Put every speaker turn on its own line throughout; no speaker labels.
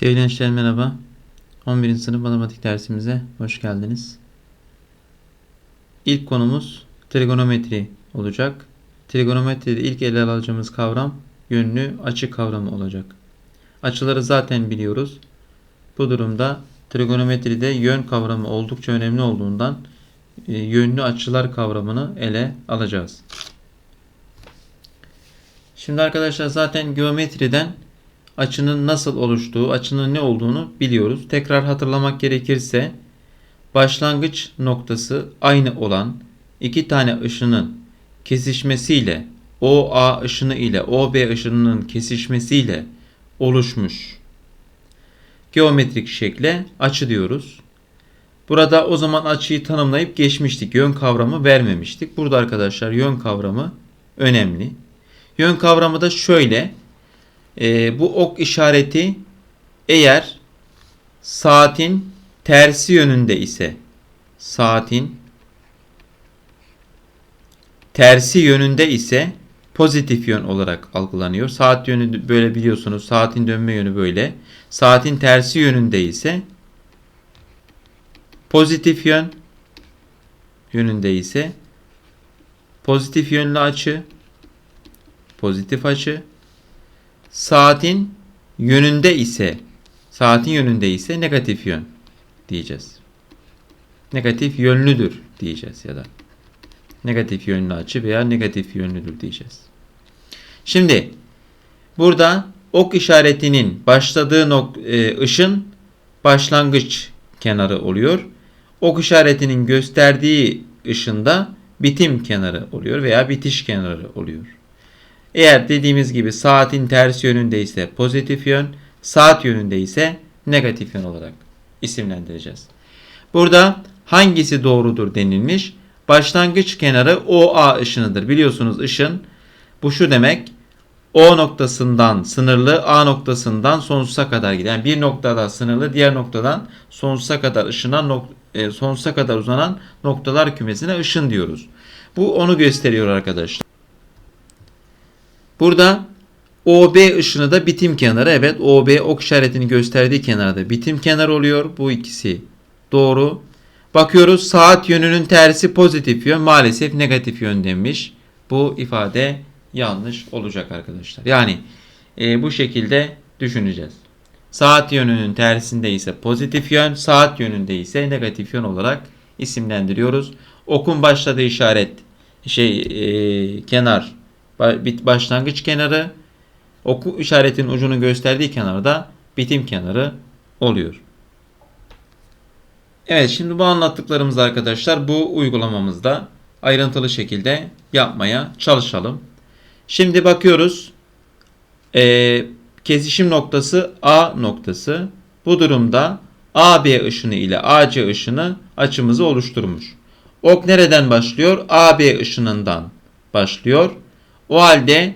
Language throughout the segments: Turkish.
Sevgili gençler merhaba. 11. sınıf matematik dersimize hoş geldiniz. İlk konumuz trigonometri olacak. Trigonometride ilk ele alacağımız kavram yönlü açı kavramı olacak. Açıları zaten biliyoruz. Bu durumda trigonometride yön kavramı oldukça önemli olduğundan e, yönlü açılar kavramını ele alacağız. Şimdi arkadaşlar zaten geometriden açının nasıl oluştuğu, açının ne olduğunu biliyoruz. Tekrar hatırlamak gerekirse başlangıç noktası aynı olan iki tane ışının kesişmesiyle OA ışını ile OB ışınının kesişmesiyle oluşmuş geometrik şekle açı diyoruz. Burada o zaman açıyı tanımlayıp geçmiştik. Yön kavramı vermemiştik. Burada arkadaşlar yön kavramı önemli. Yön kavramı da şöyle. Ee, bu ok işareti eğer saatin tersi yönünde ise saatin tersi yönünde ise pozitif yön olarak algılanıyor. Saat yönü böyle biliyorsunuz. Saatin dönme yönü böyle. Saatin tersi yönünde ise pozitif yön yönünde ise pozitif yönlü açı pozitif açı saatin yönünde ise saatin yönünde ise negatif yön diyeceğiz. Negatif yönlüdür diyeceğiz ya da negatif yönlü açı veya negatif yönlüdür diyeceğiz. Şimdi burada ok işaretinin başladığı nok e, ışın başlangıç kenarı oluyor. Ok işaretinin gösterdiği ışında bitim kenarı oluyor veya bitiş kenarı oluyor. Eğer dediğimiz gibi saatin ters yönünde ise pozitif yön, saat yönünde ise negatif yön olarak isimlendireceğiz. Burada hangisi doğrudur denilmiş? Başlangıç kenarı OA ışınıdır. Biliyorsunuz ışın bu şu demek. O noktasından sınırlı, A noktasından sonsuza kadar giden. Bir noktada sınırlı, diğer noktadan sonsuza kadar ışınan, e, sonsuza kadar uzanan noktalar kümesine ışın diyoruz. Bu onu gösteriyor arkadaşlar. Burada OB ışını da bitim kenarı. Evet OB ok işaretini gösterdiği kenarda bitim kenarı oluyor. Bu ikisi doğru. Bakıyoruz saat yönünün tersi pozitif yön maalesef negatif yön demiş. Bu ifade yanlış olacak arkadaşlar. Yani e, bu şekilde düşüneceğiz. Saat yönünün tersinde ise pozitif yön, saat yönünde ise negatif yön olarak isimlendiriyoruz. Okun başladığı işaret şey e, kenar başlangıç kenarı oku işaretin ucunu gösterdiği kenarda bitim kenarı oluyor. Evet şimdi bu anlattıklarımız arkadaşlar bu uygulamamızda ayrıntılı şekilde yapmaya çalışalım. Şimdi bakıyoruz. Ee, kesişim noktası A noktası. Bu durumda AB ışını ile AC ışını açımızı oluşturmuş. Ok nereden başlıyor? AB ışınından başlıyor. O halde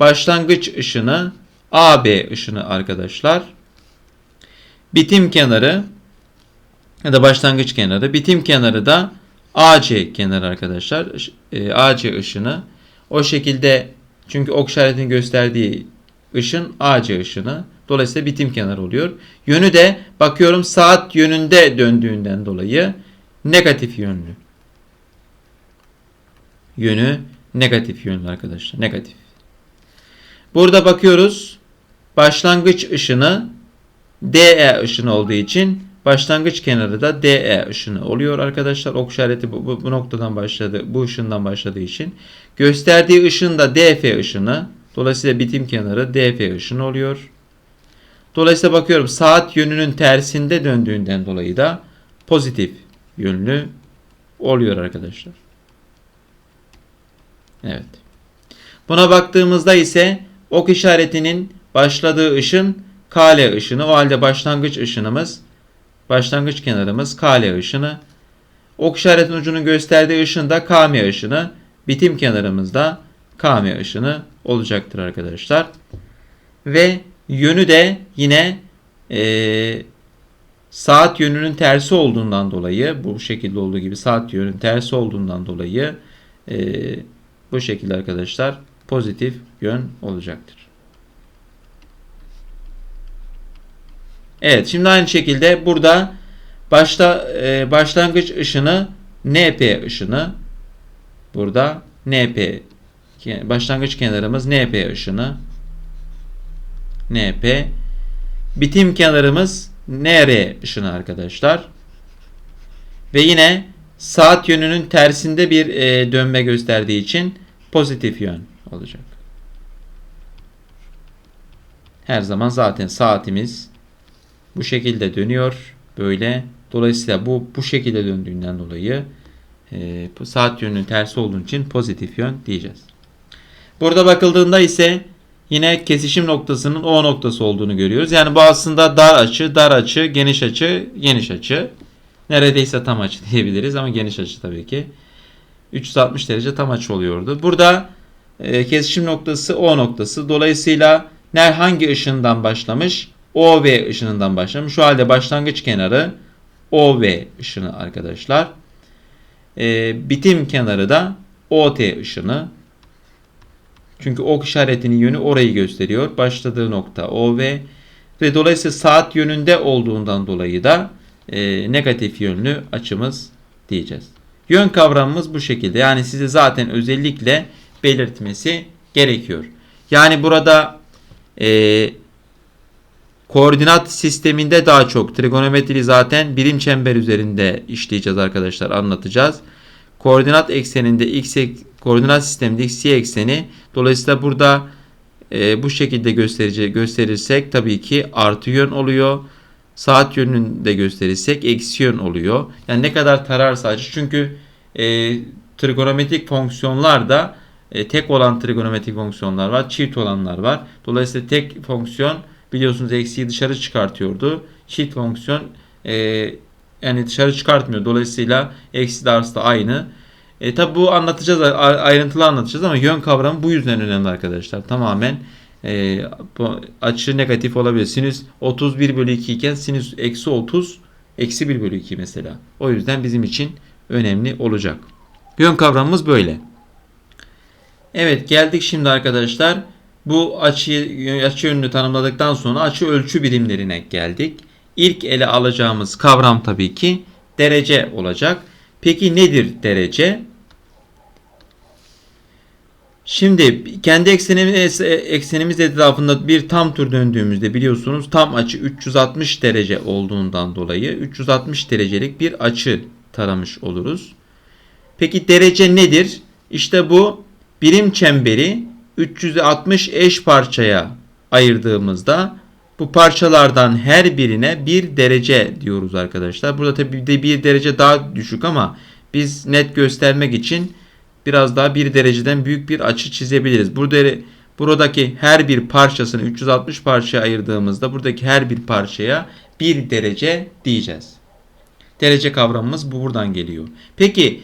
başlangıç ışını AB ışını arkadaşlar. Bitim kenarı ya da başlangıç kenarı. Bitim kenarı da AC kenarı arkadaşlar. E, AC ışını. O şekilde çünkü ok işaretinin gösterdiği ışın AC ışını. Dolayısıyla bitim kenarı oluyor. Yönü de bakıyorum saat yönünde döndüğünden dolayı negatif yönlü. Yönü negatif yönlü arkadaşlar. Negatif. Burada bakıyoruz. Başlangıç ışını DE ışını olduğu için başlangıç kenarı da DE ışını oluyor arkadaşlar. Ok işareti bu, bu, bu noktadan başladı. Bu ışından başladığı için. Gösterdiği ışın da DF ışını. Dolayısıyla bitim kenarı DF ışını oluyor. Dolayısıyla bakıyorum saat yönünün tersinde döndüğünden dolayı da pozitif yönlü oluyor arkadaşlar. Evet. Buna baktığımızda ise ok işaretinin başladığı ışın KL ışını. O halde başlangıç ışınımız, başlangıç kenarımız KL ışını. Ok işaretin ucunun gösterdiği ışın da KM ışını. Bitim kenarımızda KM ışını olacaktır arkadaşlar. Ve yönü de yine e, saat yönünün tersi olduğundan dolayı bu şekilde olduğu gibi saat yönünün tersi olduğundan dolayı e, bu şekilde arkadaşlar pozitif yön olacaktır. Evet şimdi aynı şekilde burada başta e, başlangıç ışını NP ışını burada NP başlangıç kenarımız NP ışını NP bitim kenarımız NR ışını arkadaşlar. Ve yine saat yönünün tersinde bir e, dönme gösterdiği için pozitif yön olacak. Her zaman zaten saatimiz bu şekilde dönüyor. Böyle. Dolayısıyla bu bu şekilde döndüğünden dolayı e, saat yönünün tersi olduğu için pozitif yön diyeceğiz. Burada bakıldığında ise yine kesişim noktasının O noktası olduğunu görüyoruz. Yani bu aslında dar açı, dar açı, geniş açı, geniş açı. Neredeyse tam açı diyebiliriz ama geniş açı tabii ki. 360 derece tam açı oluyordu. Burada e, kesişim noktası O noktası. Dolayısıyla ner hangi ışığından başlamış? OV ışınından başlamış. Şu halde başlangıç kenarı OV ışını arkadaşlar. E, bitim kenarı da OT ışını. Çünkü ok işaretinin yönü orayı gösteriyor. Başladığı nokta OV ve dolayısıyla saat yönünde olduğundan dolayı da e, negatif yönlü açımız diyeceğiz. Yön kavramımız bu şekilde. Yani size zaten özellikle belirtmesi gerekiyor. Yani burada e, koordinat sisteminde daha çok trigonometri zaten birim çember üzerinde işleyeceğiz arkadaşlar anlatacağız. Koordinat ekseninde x koordinat sisteminde x y ekseni dolayısıyla burada e, bu şekilde gösterici gösterirsek tabii ki artı yön oluyor. Saat yönünde gösterirsek eksi yön oluyor. Yani ne kadar tararsa açı çünkü e, trigonometrik fonksiyonlar da e, tek olan trigonometrik fonksiyonlar var, çift olanlar var. Dolayısıyla tek fonksiyon biliyorsunuz eksiği dışarı çıkartıyordu. Çift fonksiyon e, yani dışarı çıkartmıyor. Dolayısıyla eksi de artı da aynı. E, tabi bu anlatacağız, ayrıntılı anlatacağız ama yön kavramı bu yüzden önemli arkadaşlar. Tamamen e, açı negatif olabilir. Sinüs 31 bölü 2 iken sinüs eksi 30 eksi 1 bölü 2 mesela. O yüzden bizim için önemli olacak. Yön kavramımız böyle. Evet geldik şimdi arkadaşlar. Bu açı, açı yönünü tanımladıktan sonra açı ölçü birimlerine geldik. İlk ele alacağımız kavram tabii ki derece olacak. Peki nedir derece? Şimdi kendi eksenimiz, eksenimiz etrafında bir tam tur döndüğümüzde biliyorsunuz tam açı 360 derece olduğundan dolayı 360 derecelik bir açı taramış oluruz. Peki derece nedir? İşte bu birim çemberi 360 eş parçaya ayırdığımızda bu parçalardan her birine bir derece diyoruz arkadaşlar. Burada tabi de bir derece daha düşük ama biz net göstermek için biraz daha bir dereceden büyük bir açı çizebiliriz. Burada buradaki her bir parçasını 360 parçaya ayırdığımızda buradaki her bir parçaya bir derece diyeceğiz. Derece kavramımız bu buradan geliyor. Peki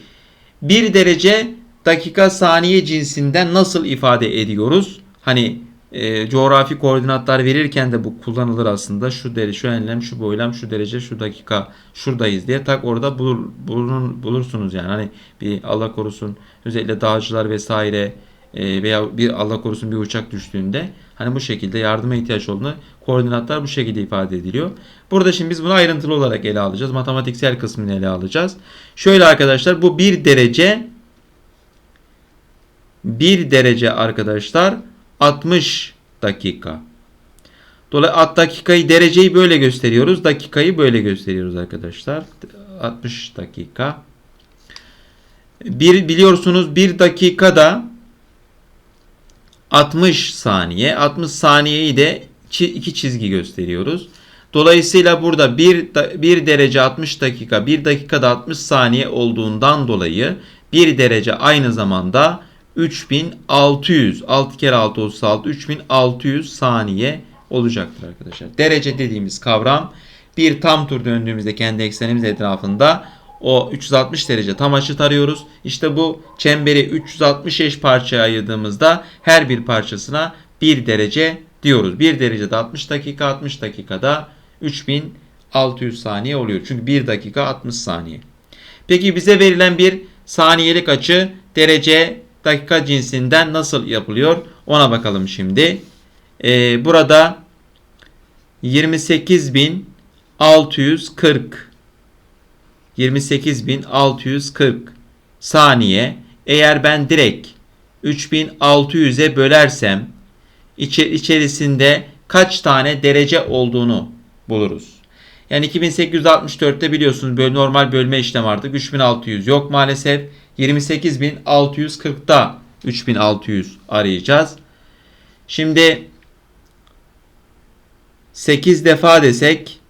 bir derece dakika saniye cinsinden nasıl ifade ediyoruz? Hani e, coğrafi koordinatlar verirken de bu kullanılır aslında. Şu derece, şu enlem, şu boylam, şu derece, şu dakika, şuradayız diye tak orada bulur, bulun, bulursunuz yani. Hani bir Allah korusun özellikle dağcılar vesaire e, veya bir Allah korusun bir uçak düştüğünde hani bu şekilde yardıma ihtiyaç olduğunda koordinatlar bu şekilde ifade ediliyor. Burada şimdi biz bunu ayrıntılı olarak ele alacağız. Matematiksel kısmını ele alacağız. Şöyle arkadaşlar bu bir derece bir derece arkadaşlar 60 dakika. Dolayısıyla dakikayı dereceyi böyle gösteriyoruz. Dakikayı böyle gösteriyoruz arkadaşlar. 60 dakika. Bir biliyorsunuz bir dakikada 60 saniye. 60 saniyeyi de iki çizgi gösteriyoruz. Dolayısıyla burada 1, 1 derece 60 dakika 1 dakikada 60 saniye olduğundan dolayı 1 derece aynı zamanda 3600 6 kere 6 36 3600 saniye olacaktır arkadaşlar. Derece dediğimiz kavram bir tam tur döndüğümüzde kendi eksenimiz etrafında o 360 derece tam açı tarıyoruz. İşte bu çemberi 360 eş parçaya ayırdığımızda her bir parçasına 1 derece diyoruz. 1 derecede 60 dakika 60 dakikada 3600 saniye oluyor. Çünkü 1 dakika 60 saniye. Peki bize verilen bir saniyelik açı derece dakika cinsinden nasıl yapılıyor ona bakalım şimdi. Ee, burada 28640 28640 saniye. Eğer ben direkt 3600'e bölersem içe- içerisinde kaç tane derece olduğunu buluruz. Yani 2864'te biliyorsunuz böyle normal bölme işlemi artık 3600 yok maalesef. 28640'da 3600 arayacağız. Şimdi 8 defa desek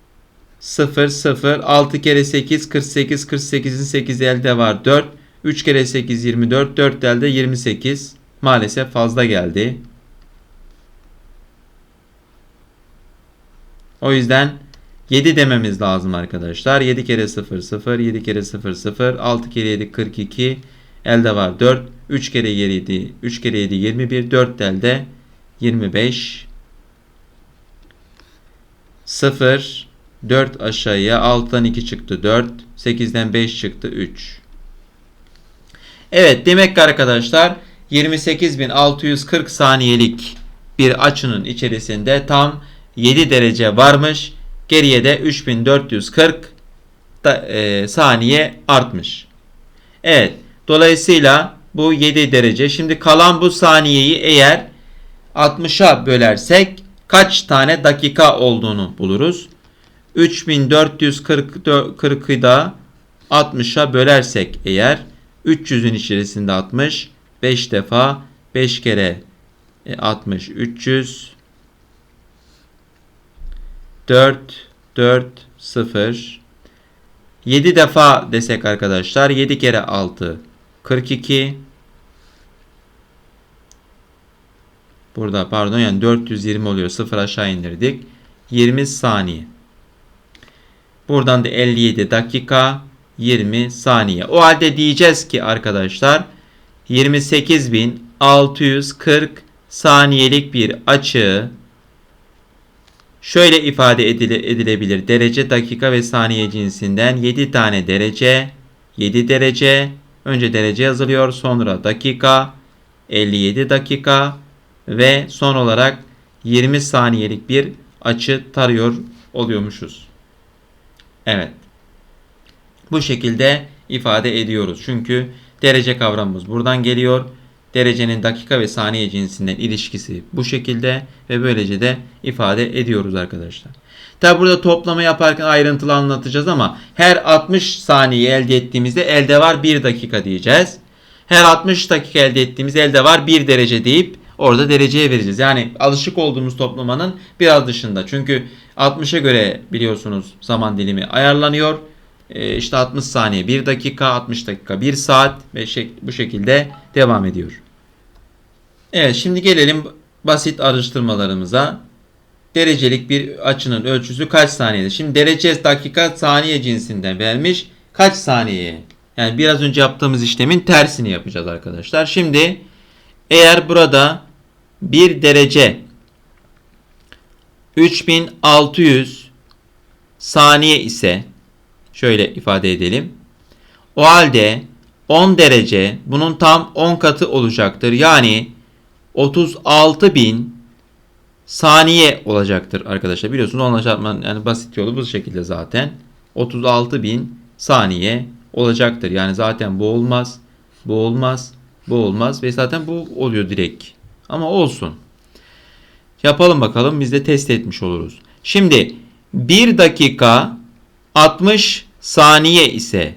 0 0 6 kere 8 48 48'in 8 elde var 4 3 kere 8 24 4 elde 28 maalesef fazla geldi. O yüzden 7 dememiz lazım arkadaşlar. 7 kere 0 0 7 kere 0 0 6 kere 7 42 elde var 4 3 kere 7 3 kere 7 21 4 elde 25 0 4 aşağıya 6'dan 2 çıktı 4 8'den 5 çıktı 3 Evet demek ki arkadaşlar 28.640 saniyelik bir açının içerisinde tam 7 derece varmış. Geriye de 3440 da, e, saniye artmış. Evet. Dolayısıyla bu 7 derece. Şimdi kalan bu saniyeyi eğer 60'a bölersek kaç tane dakika olduğunu buluruz. 3440'ı da 60'a bölersek eğer 300'ün içerisinde 60 5 defa 5 kere e, 60 300 4 4 0 7 defa desek arkadaşlar 7 kere 6 42 Burada pardon yani 420 oluyor. 0 aşağı indirdik. 20 saniye. Buradan da 57 dakika 20 saniye. O halde diyeceğiz ki arkadaşlar 28.640 saniyelik bir açı şöyle ifade edile, edilebilir. Derece, dakika ve saniye cinsinden 7 tane derece, 7 derece, önce derece yazılıyor, sonra dakika, 57 dakika ve son olarak 20 saniyelik bir açı tarıyor oluyormuşuz. Evet. Bu şekilde ifade ediyoruz. Çünkü derece kavramımız buradan geliyor. Derecenin dakika ve saniye cinsinden ilişkisi bu şekilde ve böylece de ifade ediyoruz arkadaşlar. Tabi burada toplama yaparken ayrıntılı anlatacağız ama her 60 saniye elde ettiğimizde elde var 1 dakika diyeceğiz. Her 60 dakika elde ettiğimiz elde var 1 derece deyip orada dereceye vereceğiz. Yani alışık olduğumuz toplamanın biraz dışında. Çünkü 60'a göre biliyorsunuz zaman dilimi ayarlanıyor. Ee, işte 60 saniye 1 dakika 60 dakika 1 saat ve şek bu şekilde devam ediyor. Evet şimdi gelelim basit araştırmalarımıza. Derecelik bir açının ölçüsü kaç saniyede? Şimdi derece dakika saniye cinsinden vermiş. Kaç saniyeye? Yani biraz önce yaptığımız işlemin tersini yapacağız arkadaşlar. Şimdi eğer burada bir derece 3600 saniye ise şöyle ifade edelim. O halde 10 derece bunun tam 10 katı olacaktır. Yani 36.000 saniye olacaktır arkadaşlar. Biliyorsunuz onunla çarpmanın yani basit yolu bu şekilde zaten. 36.000 saniye olacaktır. Yani zaten bu olmaz, bu olmaz, bu olmaz ve zaten bu oluyor direkt. Ama olsun. Yapalım bakalım biz de test etmiş oluruz. Şimdi 1 dakika 60 saniye ise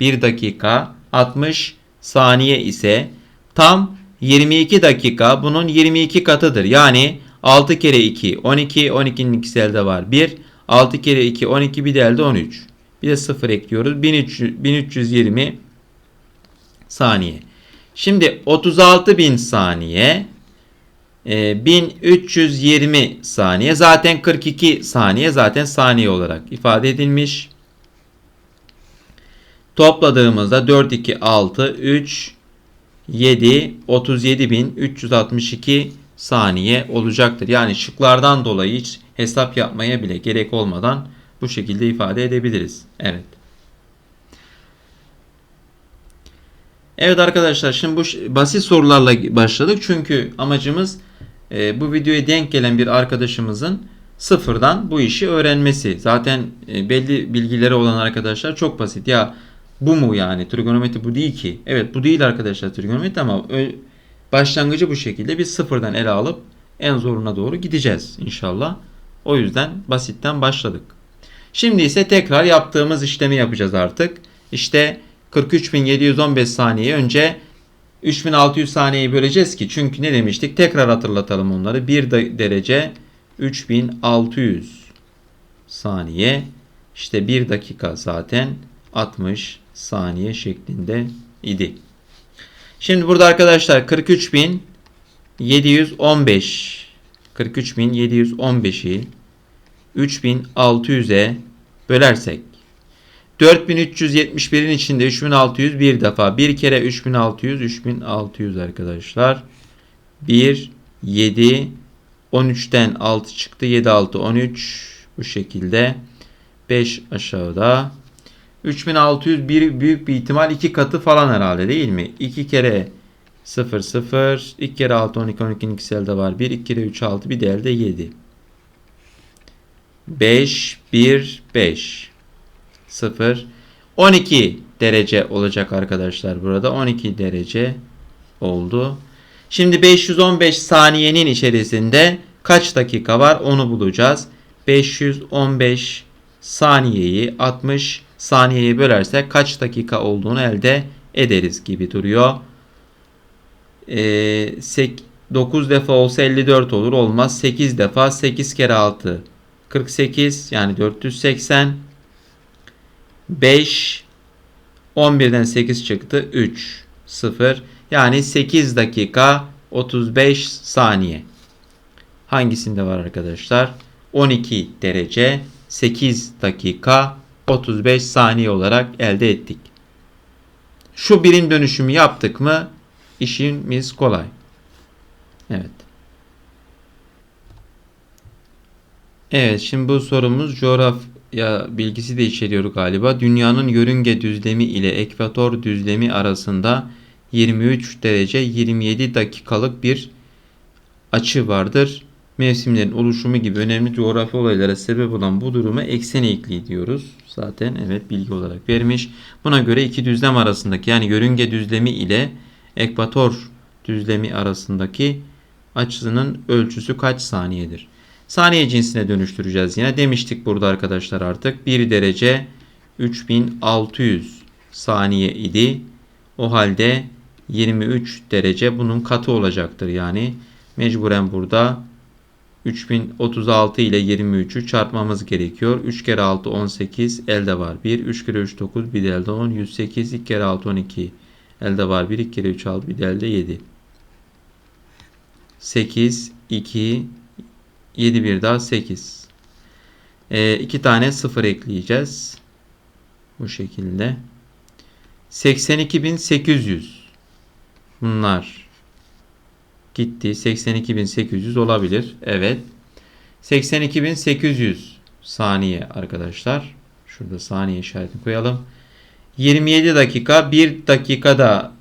1 dakika 60 saniye ise tam 22 dakika bunun 22 katıdır. Yani 6 kere 2 12 12'nin ikisi elde var 1 6 kere 2 12 bir de elde 13. Bir de 0 ekliyoruz. 1300, 1320 saniye. Şimdi 36.000 saniye 1320 e, saniye zaten 42 saniye zaten saniye olarak ifade edilmiş. Topladığımızda 4 2 6 3 7 37362 saniye olacaktır. Yani şıklardan dolayı hiç hesap yapmaya bile gerek olmadan bu şekilde ifade edebiliriz. Evet. Evet arkadaşlar şimdi bu basit sorularla başladık. Çünkü amacımız e, bu videoya denk gelen bir arkadaşımızın sıfırdan bu işi öğrenmesi. Zaten e, belli bilgileri olan arkadaşlar çok basit. Ya bu mu yani trigonometri bu değil ki. Evet bu değil arkadaşlar trigonometri ama başlangıcı bu şekilde biz sıfırdan ele alıp en zoruna doğru gideceğiz inşallah. O yüzden basitten başladık. Şimdi ise tekrar yaptığımız işlemi yapacağız artık. İşte 43.715 saniye önce 3600 saniyeyi böleceğiz ki çünkü ne demiştik? Tekrar hatırlatalım onları. 1 de- derece 3600 saniye. İşte 1 dakika zaten 60 saniye şeklinde idi. Şimdi burada arkadaşlar 43.715 43.715'i 3600'e bölersek 4371'in içinde 3600 bir defa. Bir kere 3600 3600 arkadaşlar. 1 7 13'ten 6 çıktı. 7 6 13 bu şekilde. 5 aşağıda. 3600 bir büyük bir ihtimal 2 katı falan herhalde değil mi? 2 kere 0 0 2 kere 6 12 12'nin ikisi elde var. 1 2 kere 3 6 bir de elde 7. 5 1 5 0 12 derece olacak arkadaşlar burada 12 derece oldu. Şimdi 515 saniyenin içerisinde kaç dakika var onu bulacağız. 515 saniyeyi 60 saniyeye bölersek kaç dakika olduğunu elde ederiz gibi duruyor. Ee, 9 defa olsa 54 olur olmaz. 8 defa 8 kere 6 48 yani 480 5 11'den 8 çıktı 3 0 yani 8 dakika 35 saniye. Hangisinde var arkadaşlar? 12 derece 8 dakika 35 saniye olarak elde ettik. Şu birim dönüşümü yaptık mı işimiz kolay. Evet. Evet şimdi bu sorumuz coğrafya bilgisi de içeriyor galiba. Dünyanın yörünge düzlemi ile ekvator düzlemi arasında 23 derece 27 dakikalık bir açı vardır. Mevsimlerin oluşumu gibi önemli coğrafi olaylara sebep olan bu duruma eksen eğikliği diyoruz. Zaten evet bilgi olarak vermiş. Buna göre iki düzlem arasındaki yani yörünge düzlemi ile ekvator düzlemi arasındaki açısının ölçüsü kaç saniyedir? Saniye cinsine dönüştüreceğiz yine. Demiştik burada arkadaşlar artık 1 derece 3600 saniye idi. O halde 23 derece bunun katı olacaktır. Yani mecburen burada 3036 ile 23'ü çarpmamız gerekiyor. 3 kere 6 18 elde var 1. 3 kere 3 9 bir de elde 10. 108 2 kere 6 12 elde var 1. 2 kere 3 6 bir de elde 7. 8 2 7 bir daha 8. E, iki tane 0 ekleyeceğiz. Bu şekilde. 82.800 bunlar gitti. 82.800 olabilir. Evet. 82.800 saniye arkadaşlar. Şurada saniye işaretini koyalım. 27 dakika 1 dakikada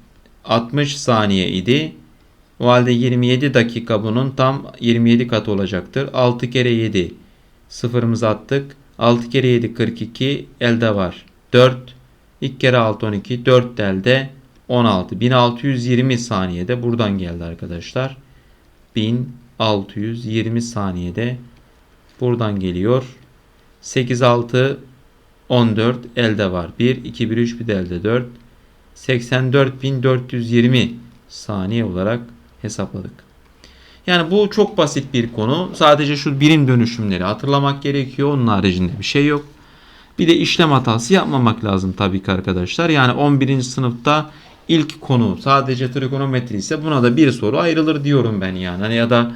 60 saniye idi. O halde 27 dakika bunun tam 27 katı olacaktır. 6 kere 7 sıfırımızı attık. 6 kere 7 42 elde var. 4 2 kere 6 12 4 elde 16 1620 saniyede buradan geldi arkadaşlar. 1620 saniyede buradan geliyor. 8 6 14 elde var. 1 2 1 3 bir de elde 4 84420 saniye olarak hesapladık. Yani bu çok basit bir konu. Sadece şu birim dönüşümleri hatırlamak gerekiyor. Onun haricinde bir şey yok. Bir de işlem hatası yapmamak lazım tabii ki arkadaşlar. Yani 11. sınıfta ilk konu sadece trigonometri ise buna da bir soru ayrılır diyorum ben yani. Hani ya da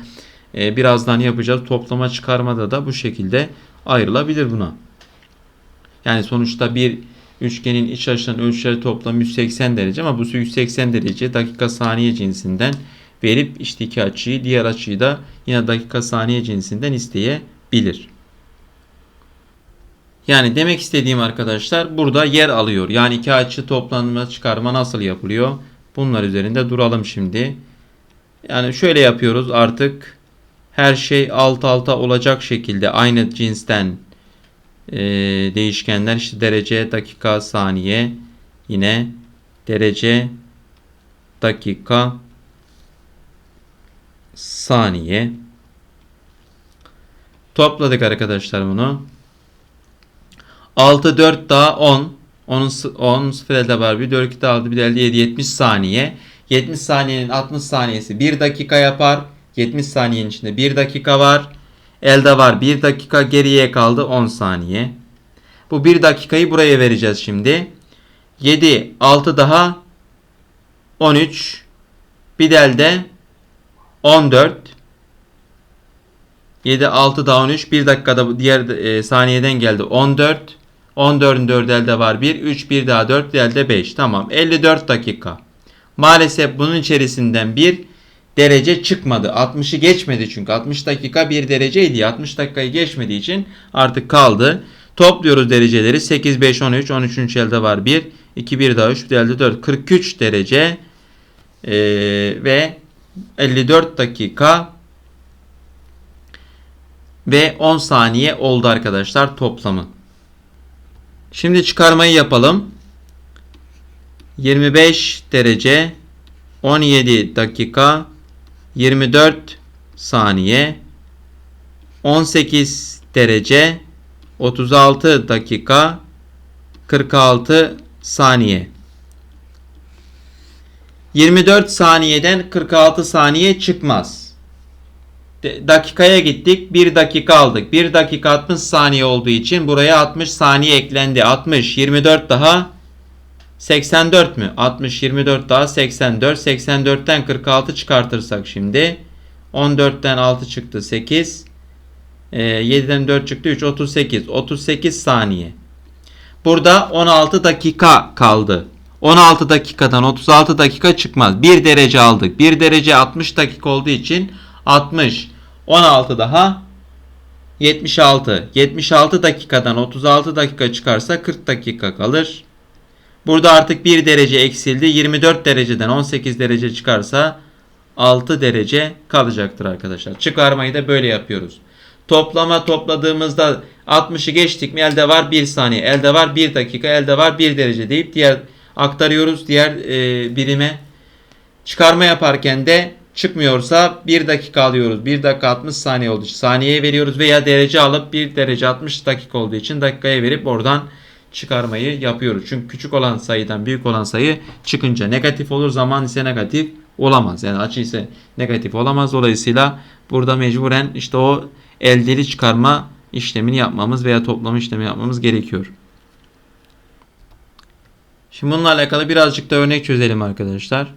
e, birazdan yapacağız toplama çıkarmada da bu şekilde ayrılabilir buna. Yani sonuçta bir üçgenin iç açılarının ölçüleri toplam 180 derece ama bu 180 derece dakika saniye cinsinden verip işte iki açıyı diğer açıyı da yine dakika saniye cinsinden isteyebilir. Yani demek istediğim arkadaşlar burada yer alıyor. Yani iki açı toplanma çıkarma nasıl yapılıyor? Bunlar üzerinde duralım şimdi. Yani şöyle yapıyoruz artık. Her şey alt alta olacak şekilde aynı cinsten e, değişkenler işte derece, dakika, saniye yine derece, dakika, saniye. Topladık arkadaşlar bunu. 6 4 daha 10. 10 10 0 elde var. Bir 4 2 daha aldı. Bir de elde 7 70 saniye. 70 saniyenin 60 saniyesi 1 dakika yapar. 70 saniyenin içinde 1 dakika var. Elde var 1 dakika geriye kaldı 10 saniye. Bu 1 dakikayı buraya vereceğiz şimdi. 7 6 daha 13 bir de elde 14 7 6 daha 13 1 dakikada diğer e, saniyeden geldi 14 14'ün 4 elde var. 1 3 1 daha 4 elde 5 tamam. 54 dakika. Maalesef bunun içerisinden bir derece çıkmadı. 60'ı geçmedi çünkü. 60 dakika 1 dereceydi. 60 dakikayı geçmediği için artık kaldı. Topluyoruz dereceleri. 8 5 13 13. elde var. 1 2 1 daha 3 bir elde 4 43 derece. E, ve 54 dakika ve 10 saniye oldu arkadaşlar toplamı. Şimdi çıkarmayı yapalım. 25 derece 17 dakika 24 saniye 18 derece 36 dakika 46 saniye 24 saniyeden 46 saniye çıkmaz. Dakikaya gittik. 1 dakika aldık. 1 dakika 60 saniye olduğu için buraya 60 saniye eklendi. 60, 24 daha 84 mü? 60, 24 daha 84. 84'ten 46 çıkartırsak şimdi. 14'ten 6 çıktı 8. E, 7'den 4 çıktı 3. 38. 38 saniye. Burada 16 dakika kaldı. 16 dakikadan 36 dakika çıkmaz. 1 derece aldık. 1 derece 60 dakika olduğu için 60. 16 daha 76. 76 dakikadan 36 dakika çıkarsa 40 dakika kalır. Burada artık 1 derece eksildi. 24 dereceden 18 derece çıkarsa 6 derece kalacaktır arkadaşlar. Çıkarmayı da böyle yapıyoruz. Toplama topladığımızda 60'ı geçtik mi elde var 1 saniye, elde var 1 dakika, elde var 1 derece deyip diğer aktarıyoruz diğer e, birime. Çıkarma yaparken de çıkmıyorsa 1 dakika alıyoruz. 1 dakika 60 saniye olduğu için saniyeye veriyoruz veya derece alıp 1 derece 60 dakika olduğu için dakikaya verip oradan çıkarmayı yapıyoruz. Çünkü küçük olan sayıdan büyük olan sayı çıkınca negatif olur. Zaman ise negatif olamaz. Yani açı ise negatif olamaz. Dolayısıyla burada mecburen işte o eldeli çıkarma işlemini yapmamız veya toplama işlemi yapmamız gerekiyor. Şimdi bununla alakalı birazcık da örnek çözelim arkadaşlar.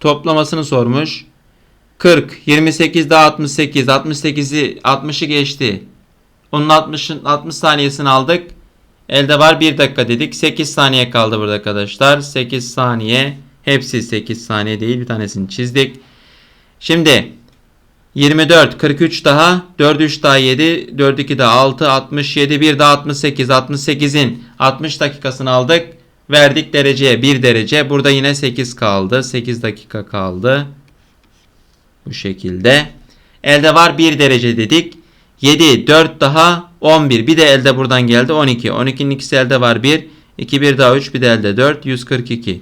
Toplamasını sormuş. 40, 28 daha 68, 68'i 60'ı geçti. Onun 60'ın 60 saniyesini aldık. Elde var 1 dakika dedik. 8 saniye kaldı burada arkadaşlar. 8 saniye. Hepsi 8 saniye değil. Bir tanesini çizdik. Şimdi 24, 43 daha, 4 3 daha 7, 4 2 daha 6, 67, 1 daha 68. 68'in 60 dakikasını aldık. Verdik dereceye 1 derece. Burada yine 8 kaldı. 8 dakika kaldı. Bu şekilde. Elde var 1 derece dedik. 7, 4 daha 11. Bir de elde buradan geldi 12. 12'nin ikisi elde var 1. 2, 1 daha 3. Bir de elde 4. 142.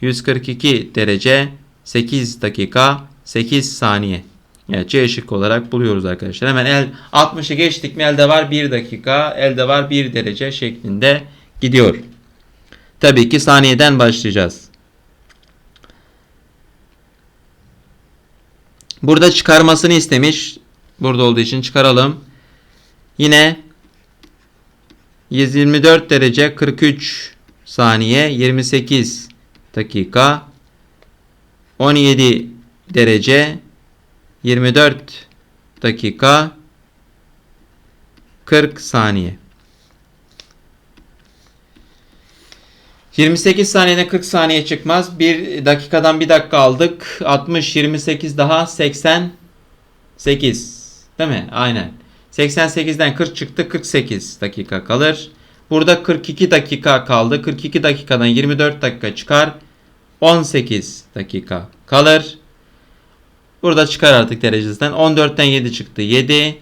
142 derece 8 dakika 8 saniye. Evet C şıkkı olarak buluyoruz arkadaşlar. Hemen el 60'ı geçtik mi elde var 1 dakika. Elde var 1 derece şeklinde gidiyor. Tabii ki saniyeden başlayacağız. Burada çıkarmasını istemiş. Burada olduğu için çıkaralım. Yine 124 derece 43 saniye 28 dakika 17 derece 24 dakika 40 saniye 28 saniyede 40 saniye çıkmaz. 1 dakikadan 1 dakika aldık. 60, 28 daha 88. Değil mi? Aynen. 88'den 40 çıktı. 48 dakika kalır. Burada 42 dakika kaldı. 42 dakikadan 24 dakika çıkar. 18 dakika kalır. Burada çıkar artık derecesinden. 14'ten 7 çıktı. 7.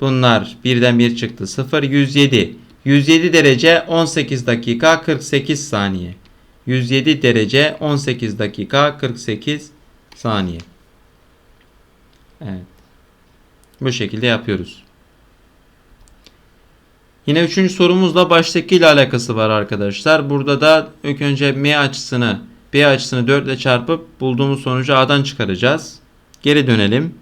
Bunlar 1'den 1 çıktı. 0. 107. 107 derece 18 dakika 48 saniye. 107 derece 18 dakika 48 saniye. Evet. Bu şekilde yapıyoruz. Yine üçüncü sorumuzla baştaki ile alakası var arkadaşlar. Burada da ilk önce M açısını B açısını 4 ile çarpıp bulduğumuz sonucu A'dan çıkaracağız. Geri dönelim.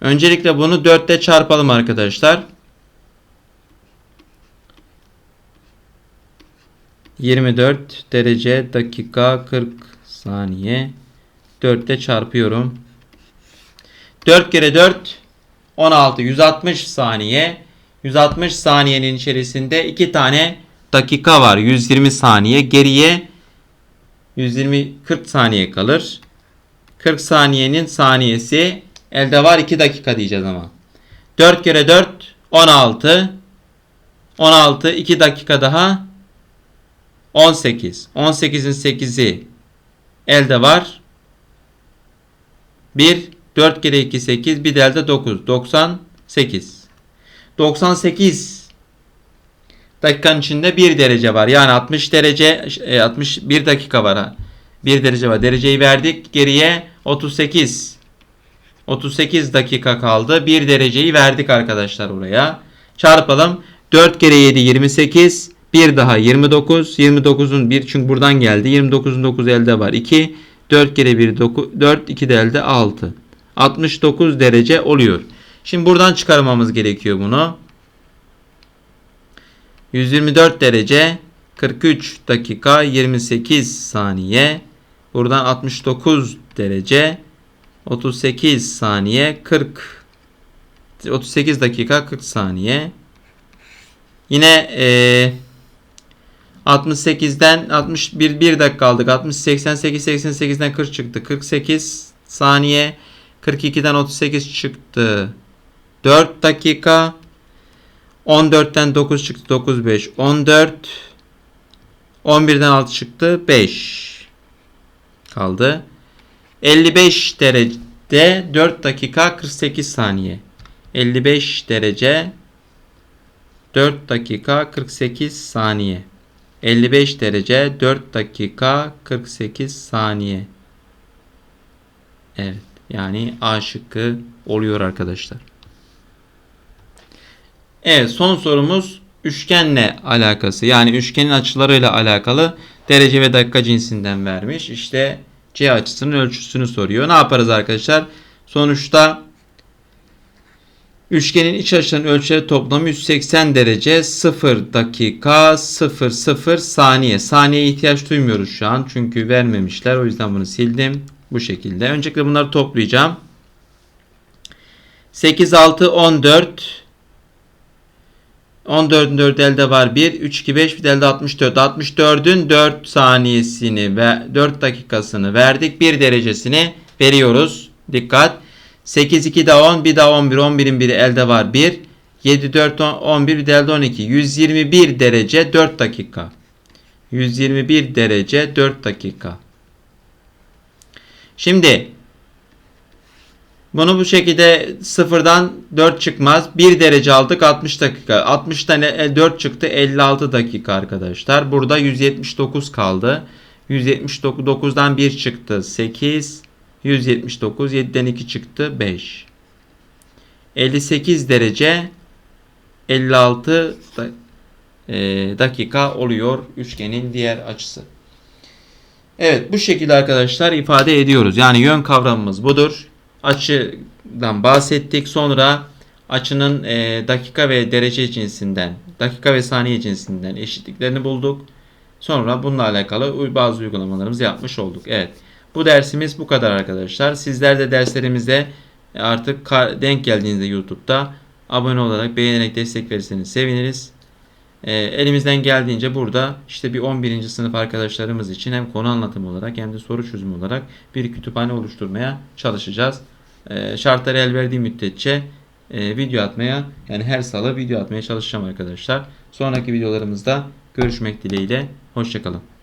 Öncelikle bunu 4 ile çarpalım arkadaşlar. 24 derece dakika 40 saniye 4 ile çarpıyorum. 4 kere 4 16 160 saniye. 160 saniyenin içerisinde 2 tane dakika var. 120 saniye. Geriye 120 40 saniye kalır. 40 saniyenin saniyesi elde var 2 dakika diyeceğiz ama. 4 kere 4 16 16 2 dakika daha 18. 18'in 8'i elde var. 1 4 kere 2 8 bir de elde 9. 98. 98 dakikanın içinde 1 derece var. Yani 60 derece e, 61 dakika var. ha. 1 derece var. Dereceyi verdik. Geriye 38. 38 dakika kaldı. 1 dereceyi verdik arkadaşlar oraya. Çarpalım. 4 kere 7 28. Bir daha 29. 29'un 1 çünkü buradan geldi. 29'un 9 elde var. 2. 4 kere 1 9. 4 2 de elde 6. 69 derece oluyor. Şimdi buradan çıkarmamız gerekiyor bunu. 124 derece 43 dakika 28 saniye. Buradan 69 derece 38 saniye 40 38 dakika 40 saniye. Yine eee 68'den 61 1 dakika aldık. 60 88 88'den 40 çıktı. 48 saniye. 42'den 38 çıktı. 4 dakika. 14'ten 9 çıktı. 9 5 14. 11'den 6 çıktı. 5 kaldı. 55 derecede 4 dakika 48 saniye. 55 derece 4 dakika 48 saniye. 55 derece 4 dakika 48 saniye. Evet. Yani A şıkkı oluyor arkadaşlar. Evet son sorumuz üçgenle alakası. Yani üçgenin açılarıyla alakalı derece ve dakika cinsinden vermiş. İşte C açısının ölçüsünü soruyor. Ne yaparız arkadaşlar? Sonuçta Üçgenin iç açılarının ölçüleri toplamı 180 derece 0 dakika 0 0 saniye. Saniyeye ihtiyaç duymuyoruz şu an. Çünkü vermemişler. O yüzden bunu sildim. Bu şekilde. Öncelikle bunları toplayacağım. 8 6 14 14'ün 4 elde var 1. 3 2 5 bir de elde 64. 64'ün 4 saniyesini ve 4 dakikasını verdik. 1 derecesini veriyoruz. Dikkat. 8 2 daha 10 bir daha 11 11'in biri elde var 1 7 4 10, 11 bir de elde 12 121 derece 4 dakika 121 derece 4 dakika Şimdi bunu bu şekilde sıfırdan 4 çıkmaz. 1 derece aldık 60 dakika. 60 tane 4 çıktı 56 dakika arkadaşlar. Burada 179 kaldı. 179'dan 1 çıktı 8 179. 7'den 2 çıktı. 5. 58 derece 56 da, e, dakika oluyor üçgenin diğer açısı. Evet bu şekilde arkadaşlar ifade ediyoruz. Yani yön kavramımız budur. Açıdan bahsettik. Sonra açının e, dakika ve derece cinsinden, dakika ve saniye cinsinden eşitliklerini bulduk. Sonra bununla alakalı bazı uygulamalarımızı yapmış olduk. Evet. Bu dersimiz bu kadar arkadaşlar. Sizler de derslerimize artık denk geldiğinizde YouTube'da abone olarak beğenerek destek verirseniz seviniriz. E, elimizden geldiğince burada işte bir 11. sınıf arkadaşlarımız için hem konu anlatımı olarak hem de soru çözümü olarak bir kütüphane oluşturmaya çalışacağız. E, şartlar el verdiği müddetçe e, video atmaya yani her salı video atmaya çalışacağım arkadaşlar. Sonraki videolarımızda görüşmek dileğiyle. Hoşçakalın.